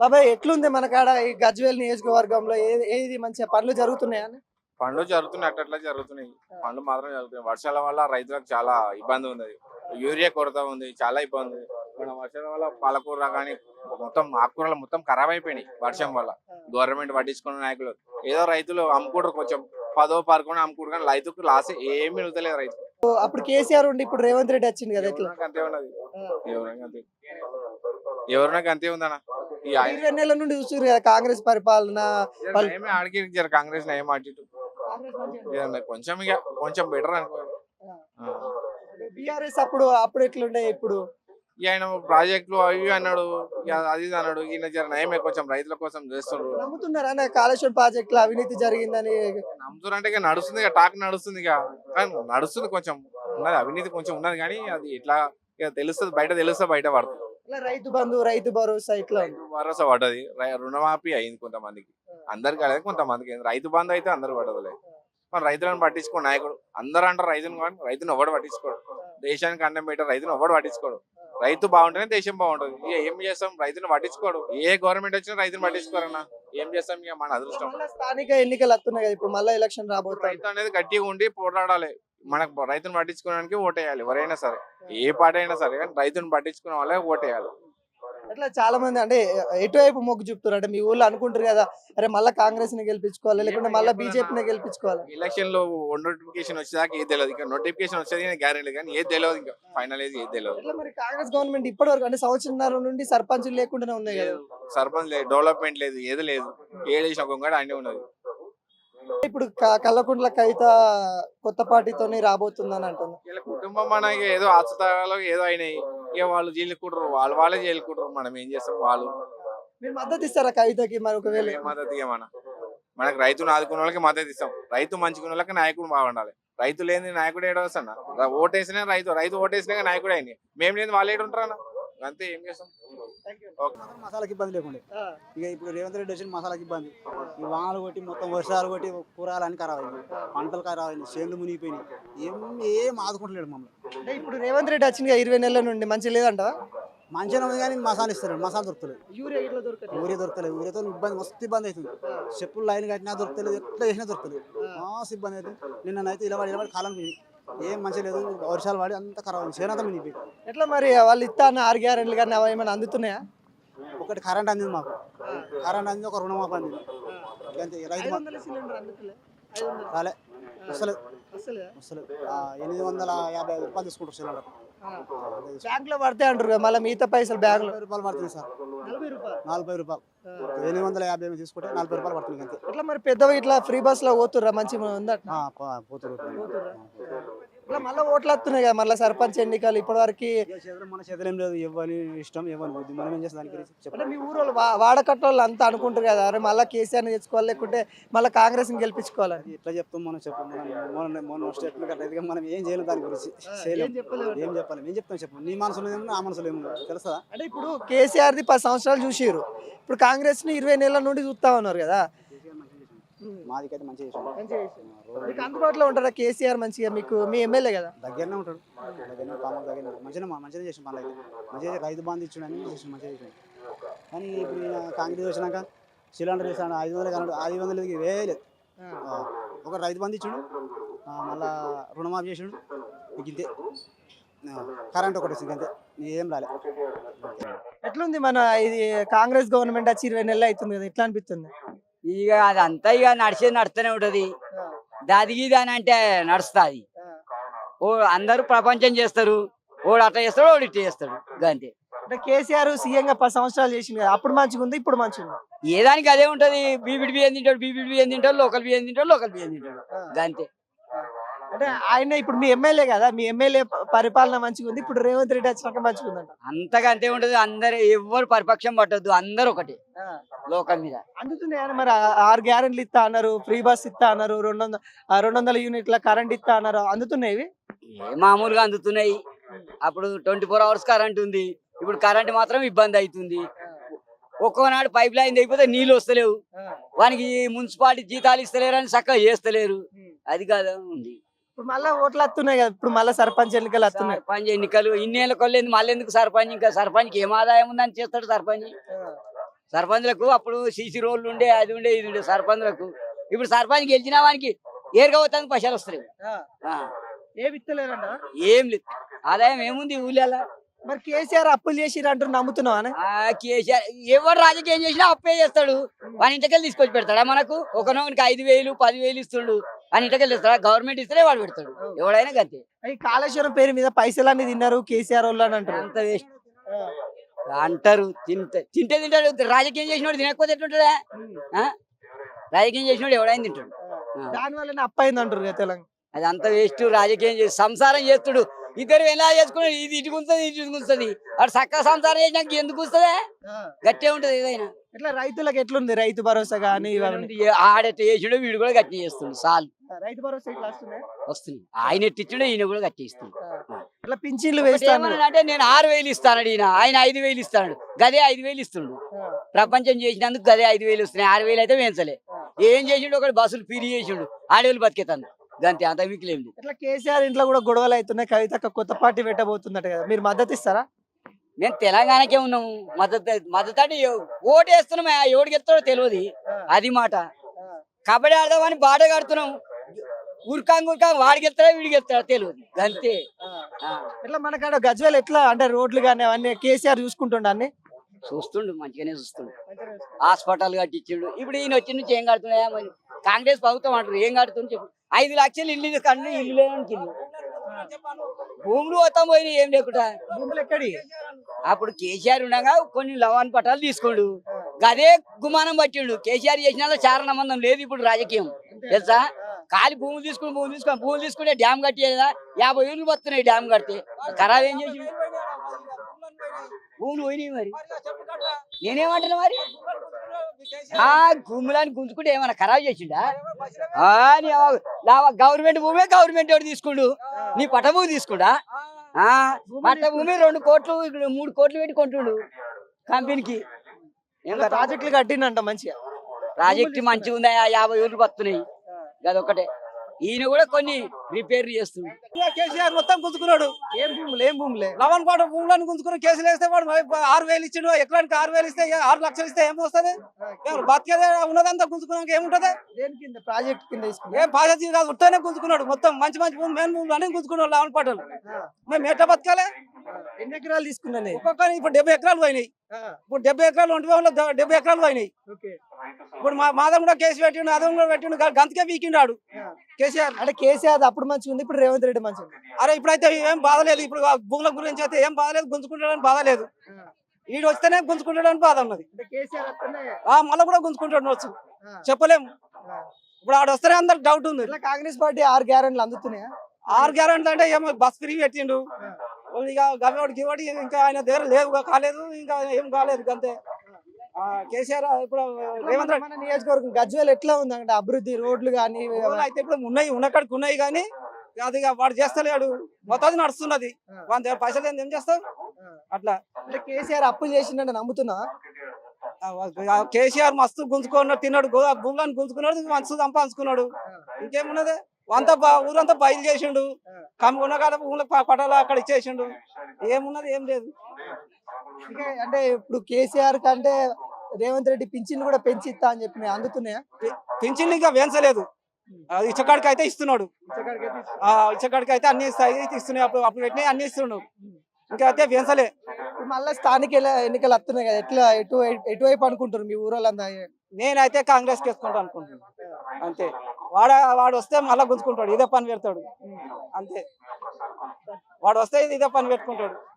బాబాయ్ ఎట్లుంది మన కాడ ఈ గజ్వేల్ నియోజకవర్గంలో? ఏ- ఏది మంచిగా పనులు జరుగుతున్నాయా? పనులు జరుగుతున్నాయి అట్లా జరుగుతున్నాయి. పనులు మాత్రం జరుగుతున్నాయి. వర్షాల వల్ల రైతులకు చాలా ఇబ్బంది ఉంది. యూరియా కొరత ఉంది చాలా ఇబ్బంది ఉంది. మన వర్షాల వల్ల పాలకూర కానీ మొత్తం ఆకుకూరలు మొత్తం ఖరాబ్ అయిపోయినాయి వర్షం వల్ల. గవర్నమెంట్ పట్టించుకున్న నాయకులు. ఏదో రైతులు అమ్ముకుంటారు కొంచెం పదో పదకొండు అమ్ముకుంటారు కానీ రైతుకు లాస్ ఏమీ మిగులుతలేదు రైతు. అప్పుడు కేసీఆర్ ఉండి ఇప్పుడు రేవంత్ రెడ్డి వచ్చింది కదా అంతే ఉన్నది? ఎవరినాక అంతే? ఎవరినాక అంతే ఉందన్న? ఇరవై నెలల నుండి చూస్తున్నారు కదా కాంగ్రెస్ పరిపాలన ఏమీ ఆడికి జర కాంగ్రెస్ ఏం అటు కొంచెం ఇక కొంచెం బెటర్ అనుకో. బీఆర్ఎస్ అప్పుడు అప్పుడు ఎట్లుండే ఇప్పుడు? ఆయన ప్రాజెక్టులు అవి అన్నాడు అది అన్నాడు ఈయన జర నయమే కొంచెం రైతుల కోసం చేస్తుండ్రు. నమ్ముతున్నారా అన్న కాళేశ్వరం ప్రాజెక్ట్లో అవినీతి జరిగిందని? నమ్ముతున్నంటే ఇక నడుస్తుంది ఇక టాక్ నడుస్తుంది ఇక. నడుస్తుంది కొంచెం ఉన్నది అవినీతి కొంచెం ఉన్నది కానీ అది ఇట్లా ఇక తెలుస్తుంది బయట తెలుస్తుంది బయట పడుతుంది. రైతు బంధు రైతు భరోసా ఇట్లా ఉంది. భరోసా పడ్డది. రై- రుణమాఫీ అయింది కొంతమందికి. అందరికి కాలేదు కొంతమందికి అయింది. రైతు బంధు అయితే అందరు పడదులే. మన రైతులను పట్టించుకో నాయకుడు. అందరూ అంటారు రైతును కానీ రైతును ఎవడు పట్టించుకోడు? దేశానికి అన్నం పెట్టారు రైతును ఎవడు పట్టించుకోడు? రైతు బాగుంటేనే దేశం బాగుంటుంది. ఇక ఏం చేస్తాం? రైతును పట్టించుకోడు. ఏ గవర్నమెంట్ వచ్చినా రైతును పట్టించుకోరన్నా. ఏం చేస్తాం ఇక మన అదృష్టం. మళ్ళా స్థానిక ఎన్నికలు వస్తున్నాయి కదా ఇప్పుడు మళ్ళీ ఎలక్షన్ రాబోతాయి. రైతు అనేది గట్టిగా ఉండి పోరాడాలి. మనకు రైతును పట్టించుకోవడానికి ఓటేయాలి ఎవరైనా సరే. ఏ పార్టీ అయినా సరే కానీ రైతును పట్టించుకునే వాళ్ళే ఓటేయాలి. అట్లా చాలా మంది అంటే ఎటువైపు మొగ్గు చూపుతారు? అంటే మీ ఊళ్ళో అనుకుంటారు కదా అరే మళ్ళీ కాంగ్రెస్ని గెలిపించుకోవాలి లేకుంటే మళ్ళీ బీజేపీని గెలిపించుకోవాలి. ఎలక్షన్లో నోటిఫికేషన్ వచ్చేదాకా ఏది తెలియదు ఇంకా నోటిఫికేషన్ వచ్చేది గ్యారెంటీ కానీ ఏది తెలియదు ఇంకా. ఫైనల్ ఏది ఏది తెలియదు అట్లా మరి కాంగ్రెస్ గవర్నమెంట్ ఇప్పటి వరకు అంటే సంవత్సరంన్నర నుండి సర్పంచులు లేకుండానే ఉన్నాయి కదా. సర్పంచ్ లేదు డెవలప్మెంట్ లేదు ఏది లేదు. ఏడేసిన ఒక అన్నీ ఉన్నది. ఇప్పుడు క- కల్లకుంట్ల కవిత కొత్త పార్టీతోని రాబోతుందని అంటుంది. వీళ్ళ కుటుంబం మనకి ఏదో ఆస్తుతాలో ఏదో అయినాయి. ఇక వాళ్ళు జైలుకుంటారు వాళ్ళు వాళ్ళే జైలుకుంటారు మనం ఏం చేస్తాం? వాళ్ళు. మీరు మద్దతు ఇస్తారా కవితకి మరి ఒకవేళ? ఏ మద్దతు ఇవ్వమన మనకు రైతును ఆదుకున్న వాళ్ళకి మద్దతు ఇస్తాం. రైతు మంచిగా వాళ్ళకి నాయకుడు బాగుండాలి. రైతు లేని నాయకుడు ఏడో వస్తాన ఓటేసినా రైతు రైతు ఓటేసినా నాయకుడు అయింది మేము లేని వాళ్ళు ఏడు ఉంటారన్న అంతే ఏం చేస్తాం? మసాలాకి ఇబ్బంది లేకుండే. ఇక ఇప్పుడు రేవంత్ రెడ్డి వచ్చిన మసాలాకి ఇబ్బంది. ఈ వానలు కొట్టి మొత్తం వర్షాలు కొట్టి కూరగాయలు అన్ని ఖరాబ్ అయింది పంటలు ఖరాబ్ అయింది చేనులు మునిగిపోయినాయి. ఏం ఏం ఆదుకుంటలేడు మమ్మల్ని. అంటే ఇప్పుడు రేవంత్ రెడ్డి వచ్చింది ఇరవై నెలల నుండి మంచి లేదంట మంచిగా ఉంది కానీ మసాలా ఇస్తారు మసాలా దొరుకుతలేదు యూరియా ఊరే దొరకలేదు ఊరితో ఇబ్బంది మస్తు ఇబ్బంది అవుతుంది. చెప్పులు లైన్ కట్టినా దొరకలేదు ఎట్లా చేసినా దొరకలేదు. మస్తు ఇబ్బంది అవుతుంది. నిన్ననైతే ఇలా పడి ఇలా పడి కాలం పోయింది ఏం మంచిగా లేదు వర్షాలు పడి అంత ఖరాబ్ అయింది చేనంతా మునిగిపోయింది. ఎట్లా మరి వాళ్ళు ఇస్తా అన్న ఆరు గ్యారెంట్లు కానీ అవి ఏమైనా అందుతున్నాయా? ఒకటి కరెంట్ అందింది మాకు. కరెంట్ అందింది ఒక రుణమాఫీ అందింది. అంతే రైతు రాలే అసలు అసలు ఎనిమిది వందల యాభై ఐదు రూపాయలు తీసుకుంటారు సిలిండర్. బ్యాంక్లో పడితే అంటారు కదా మళ్ళీ మిగతా పైసలు బ్యాంక్లో నలభై రూపాయలు పడుతుంది సార్. నలభై రూపాయలు? ఎనిమిది వందల యాభై ఎనిమిది తీసుకుంటే నలభై రూపాయలు పడుతుంది అంతే. ఇట్లా మరి పెద్దవి ఇట్లా ఫ్రీ బస్లో పోతుర్రా? మంచిగా ఉందట. ఆ, పో- పోతుంది ఇట్లా మళ్ళీ ఓట్లు వస్తున్నాయి కదా మళ్ళీ సర్పంచ్ ఎన్నికలు ఇప్పటి వరకు ఇక చేతులు మన చేతులు ఏం లేదు ఇవ్వని ఇష్టం ఇవ్వని బుద్ధి. మనం ఏం చేస్తాం అంటే చెప్పండి మీ ఊరు వాళ్ళు వా- వాడకట్ట వాళ్ళు అంతా అనుకుంటారు కదా అరే మళ్ళీ కేసీఆర్ తెచ్చుకోవాలి లేకుంటే మళ్ళీ కాంగ్రెస్ని గెలిపించుకోవాలి ఎట్లా చెప్తాం మనం చెప్పం. మనం మొన్న మొన్న స్టేట్మెంట్ కట్ట అయితే మనం ఏం చేయలేం దాని గురించి. ఏం చెప్పాలి ఏం చెప్తాం చెప్పు. నీ మనసులో ఏమన్నా ఆ మనసులో ఏమన్నా తెలుసా? అంటే ఇప్పుడు కేసీఆర్ ది పది సంవత్సరాలు చూసిరు ఇప్పుడు కాంగ్రెస్ని ఇరవై నెలల నుండి చూస్తా ఉన్నారు కదా. మాదికైతే మంచిగా చేసాం మీకు అందుబాటులో ఉంటారా కేసీఆర్ మంచిగా? మీకు మీ ఎమ్మెల్యే కదా. దగ్గరనే ఉంటాడు. దగ్గరనే పాము దగ్గరనే మంచిగా మంచిగా చేసాం మళ్ళీ మంచిగా రైతు బంధు ఇచ్చిండు అని చేసాం మంచిగా చేసాం కానీ ఇప్పుడు కాంగ్రెస్ వచ్చినాక సిలిండర్ ఇస్తాడు ఐదు వందలు కన్నాడు ఐదు వందలు ఇది వేయలేదు ఒక రైతు బంధు ఇచ్చిండు మళ్ళా రుణమాఫీ చేసిండు. ఇంతే. కరెంట్ ఒకటి వచ్చింది అంతే. ఏం రాలే. ఎట్లుంది మన ఇది కాంగ్రెస్ గవర్నమెంట్ వచ్చి ఇరవై నెలలు అవుతుంది కదా ఎట్లా అనిపిస్తుంది? ఇక అదంతా ఇక నడిచేది నడుస్తూనే ఉంటది. దాదిగి దాని అంటే నడుస్తుంది. ఓ అందరూ ప్రపంచం చేస్తారు. ఓడు అట్లా చేస్తాడు ఓడు ఇట్లా చేస్తాడు. అంతే. అంటే కేసీఆర్ సీఎం గా పది సంవత్సరాలు చేసింది కదా అప్పుడు మంచిగా ఉంది ఇప్పుడు మంచిగా ఉంది? ఏ దానికి అదే ఉంటది. బీబీడి బియ్యం తింటాడు బీబీడి బియ్యం తింటాడు లోకల్ బియ్యం తింటాడు లోకల్ బియ్యం తింటాడు. అంతే. అంటే ఆయన ఇప్పుడు మీ ఎమ్మెల్యే కదా మీ ఎమ్మెల్యే పరిపాలన మంచిగా ఉంది. ఇప్పుడు రేవంత్ రెడ్డి వచ్చినాక మంచిగా ఉందంట. అంతగా అంతే ఉంటది. అందరు ఎవరు పరిపక్షం పట్టద్దు. అందరు ఒకటి లోకల్ మీద. అందుతున్నాయి ఆయన మరి. ఆరు గ్యారెంట్లు ఇస్తా అన్నారు ఫ్రీ బస్ ఇస్తా అన్నారు రెండు వందల రెండు వందల యూనిట్ల కరెంట్ ఇస్తా అన్నారు. అందుతున్నాయి మామూలుగా అందుతున్నాయి. అప్పుడు ట్వంటీ ఫోర్ అవర్స్ కరెంట్ ఉంది. ఇప్పుడు కరెంట్ మాత్రం ఇబ్బంది అవుతుంది ఒక్కోనాడు పైప్ లైన్ అయిపోతే నీళ్ళు వస్తలేవు. వానికి మున్సిపాలిటీ జీతాలు ఇస్తలేరు అని చక్కగా చేస్తలేరు. అది కాదు ఉంది. ఇప్పుడు మళ్ళీ ఓట్లు వస్తున్నాయి కదా ఇప్పుడు మళ్ళీ సర్పంచ్ ఎన్నికలు వస్తున్నాయి సర్పంచ్ ఎన్నికలు ఇన్నేళ్ళ కొల్లేంది మళ్ళీ ఎందుకు సర్పంచ్? ఇంకా సర్పంచ్కి ఏం ఆదాయం ఉందని చేస్తాడు సర్పంచ్? సర్పంచ్లకు అప్పుడు సీసీ రోడ్లు ఉండే అది ఉండే ఇది ఉండే సర్పంచ్లకు. ఇప్పుడు సర్పంచ్ గెలిచిన వానికి ఏరుగా పోతానికి పైసలు వస్తాయి. ఆ, ఏ విత్తలేరంట ఏం లేదు. ఆదాయం ఏముంది ఊళ్ళో మరి కేసీఆర్ అప్పులు చేసిరు అంటారు నమ్ముతున్నావా ఆ కేసీఆర్ ఎవరు రాజకీయం చేసినా అప్పే చేస్తాడు. వాని ఇంటికెళ్ళి తీసుకొచ్చి పెడతాడా మనకు? ఒక నోనికి ఐదు వేలు పది వేలు ఇస్తుండు. అని ఇంటికెళ్ళి ఇస్తాడా గవర్నమెంట్ ఇస్తేనే వాడు పెడతాడు. ఎవడైనా గంతే. ఈ కాళేశ్వరం పేరు మీద పైసలు అన్ని తిన్నారు కేసీఆర్ వాళ్ళు అని అంటారు. అంత వేస్ట్. అంటారు తింటే తింటే తింటాడు. రాజకీయం చేసినోడు తినకపోతే ఎట్లుంటాడా ఆ? రాజకీయం చేసినోడు ఎవడైనా తింటాడు. దాని వల్ల అప్పు అయింది అంటారు కదా తెలంగాణ. అది అంత వేస్ట్. రాజకీయం చేసి సంసారం చేస్తుడు. ఇద్దరు ఎలా చేసుకున్నాడు ఇది ఇటు గుంస్తుంది ఇటు గుంస్తుంది వాడు చక్కగా సంసారం చేసినాక ఎందుకు వస్తుందా గట్టే ఉంటది ఏదైనా. ఇట్లా రైతులకు ఎట్లుంది? రైతు భరోసా కానీ ఆడెట్ చేసిండు వీడు కూడా గట్టి చేస్తుండు చాలు. రైతు భరోసా ఇట్లా వస్తున్నాయి వస్తుంది. ఆయన ఎట్టిచ్చిండు ఈయన కూడా గట్టి ఇస్తుండు ఇట్లా పింఛన్లు వేస్తాను? అంటే నేను ఆరు వేలు ఇస్తాను ఈయన ఆయన ఐదు వేలు ఇస్తాడు. గదే ఐదు వేలు ఇస్తుండు. ప్రపంచం చేసినందుకు గదే ఐదు వేలు వస్తున్నాయి ఆరు వేలు అయితే వేయించలే. ఏం చేసిండు? ఒకటి బస్సులు ఫిరి చేసిండు. ఆడవేలు బతికేతాను గంతే అంత మిగిలేం లేదు ఇట్లా కేసీఆర్ ఇంట్లో కూడా గొడవలు అవుతున్నాయి కవితక్క కొత్త పార్టీ పెట్టబోతుందట కదా. మీరు మద్దతు ఇస్తారా? మేము తెలంగాణకే ఉన్నాము. మద్దతు మద్దతు అంటే ఓటు వేస్తున్నాం ఎవడికి ఎత్తాడో తెలియదు అది మాట. కబడ్డీ ఆడదామని బాట కడుతున్నాం. ఉరకాంగ్ ఉరకాంగ్ వాడికి ఎత్తాడో వీడికి ఎత్తాడో తెలియదు అంతే. ఇట్లా మనకాడ గజ్వేల్ ఎట్లా అంటే రోడ్లు కానీ అవన్నీ కేసీఆర్ చూసుకుంటుండ అన్ని? చూస్తుండు మంచిగానే చూస్తుండు. హాస్పిటల్ కట్టించిండు. ఇప్పుడు ఈయన వచ్చి నుంచి ఏం కడుతున్నాయా కాంగ్రెస్ ప్రభుత్వం అంటారు ఏం కడుతుంది చెప్పు. ఐదు లక్షలు ఇల్లు కన్ను ఇల్లు ఇల్లు భూములు మొత్తం పోయినాయి ఏం లేకుండా. భూములు ఎక్కడి? అప్పుడు కేసీఆర్ ఉండగా కొన్ని లవాన్ పట్టాలు తీసుకోండు. గదే గుమానం పట్టిండు. కేసీఆర్ చేసిన చాలా సంబంధం లేదు ఇప్పుడు రాజకీయం. తెలుసా? ఖాళీ భూములు తీసుకుని భూములు తీసుకుని భూములు తీసుకుంటే డ్యామ్ కట్టేదా యాభై ఏళ్ళు వస్తున్నాయి డ్యామ్ కడితే. ఖరాబ్ ఏం చేసి భూములు పోయినాయి మరి. నేనేమంటున్నా మరి? ఆ భూములని గుంజుకుంటే ఏమైనా ఖరాబ్ చేసిండా? నీ గవర్నమెంట్ భూమే గవర్నమెంట్ వాడు తీసుకుండు. నీ పట్ట భూమి తీసుకుంటా ఆ పట్ట భూమి రెండు కోట్లు ఇక్కడ మూడు కోట్లు పెట్టి కొంటుండు కంపెనీకి? ప్రాజెక్టులు కట్టిండంట మంచిగా. ప్రాజెక్ట్ మంచిగా ఉందా యాభై వేలు వస్తున్నాయి అదొకటే ఈయన కూడా కొన్ని రిపేర్ కేసీఆర్ మొత్తం గుంజుకున్నాడు. ఏం భూములు ఏం భూములే? లవన్ పాట భూములను గుంజుకుని కేసులు వేస్తే వాడు ఆరు వేలు ఇచ్చిండు ఎకరానికి ఆరు వేలు ఇస్తే ఆరు లక్షలు ఇస్తే ఏం వస్తుంది బతికేదే ఉన్నదంతా గుంజుకున్నాక ఏముంటది? దేని కింద? ప్రాజెక్ట్ కింద ఏం పాజీ కాదు ఉత్తనే గుంజుకున్నాడు మొత్తం. మంచి మంచి భూమి మెయిన్ భూములు అన్ని గుంజుకున్నాడు లవన్ పాటలు మేము ఎట్లా బతకాలి? ఎన్ని ఎకరాలు తీసుకున్నా నేను? ఒక్కొక్క ఇప్పుడు డెబ్బై ఎకరాలు పోయినాయి. ఇప్పుడు డెబ్బై ఎకరాలు ఒంటి వేల డెబ్బై ఎకరాలు పోయినాయి ఓకే. ఇప్పుడు మా మాదం కూడా కేసు పెట్టిండు అదం కూడా పెట్టిండు గంతకే పీకిండాడు. కేసీఆర్. అంటే కేసీఆర్ అప్పుడు మంచిగా ఉంది ఇప్పుడు రేవంత్ రెడ్డి మంచిగా ఉంది. అరే ఇప్పుడైతే ఏం బాధలేదు ఇప్పుడు భూముల గురించి అయితే ఏం బాధలేదు గుంజుకుంటాడని బాధ లేదు. ఈడు వస్తేనే గుంజుకుంటాడని బాధ ఉన్నది. అంటే కేసీఆర్ వస్తేనే ఆ మళ్ళీ కూడా గుంజుకుంటాడు వచ్చు. చెప్పలేము. ఇప్పుడు ఆడ వస్తేనే అందరికి డౌట్ ఉంది. ఇట్లా కాంగ్రెస్ పార్టీ ఆరు గ్యారెంట్లు అందుతున్నాయా? ఆరు గ్యారెంటీ అంటే ఏమో బస్ ఫ్రీ పెట్టిండు. ఇక గవ్వోడి గివ్వడి ఇంకా ఆయన దగ్గర లేవు కాలేదు ఇంకా ఏం కాలేదు అంతే కేసీఆర్ ఇప్పుడు రేవంత్ రెడ్డి మన నియోజకవర్గం గజ్వేల్ ఎట్లా ఉంది అంటే అభివృద్ధి రోడ్లు కానీ అయితే ఇప్పుడు ఉన్నాయి ఉన్నక్కడికి ఉన్నాయి కానీ అది వాడు చేస్తలేడు. మొత్తం నడుస్తున్నది. వాని దగ్గర పైసలు ఏం చేస్తావు అట్లా. అంటే కేసీఆర్ అప్పులు చేసిండే నమ్ముతున్నా కేసీఆర్ మస్తు గుంజుకున్నాడు తిన్నాడు భూములను గుంజుకున్నాడు మస్తు సంపాదించుకున్నాడు. ఇంకేమున్నది? అంతా ఊరంతా బయలు చేసిండు. కమ్మి ఉన్న కాడ భూముల పటాలు అక్కడ ఇచ్చేసిండు. ఏమున్నది ఏం లేదు. అంటే ఇప్పుడు కేసీఆర్ కంటే రేవంత్ రెడ్డి పింఛన్ కూడా పెంచి ఇస్తా అని చెప్పి అందుతున్నాయా పింఛన్లు ఇంకా వేయించలేదు. ఆ, ఇచ్చకాడికి అయితే ఇస్తున్నాడు. ఇచ్చకాడికి అయితే అన్ని ఇస్తాయి ఇస్తున్నాయి. అప్పుడు అప్పుడు పెట్టినాయి అన్ని ఇస్తున్నాడు. ఇంకా అయితే ఇప్పుడు మళ్ళీ స్థానిక ఎన్నికలు వస్తున్నాయి కదా ఎట్లా ఎటు ఎటువైపు అనుకుంటారు మీ ఊరోళ్ళంతా? నేనైతే కాంగ్రెస్ వేసుకుంటా అనుకుంటున్నాను అంతే. వాడ వాడు వస్తే మళ్ళీ గుంజుకుంటాడు ఇదే పని పెడతాడు. అంతే. వాడు వస్తే ఇదే పని పెట్టుకుంటాడు.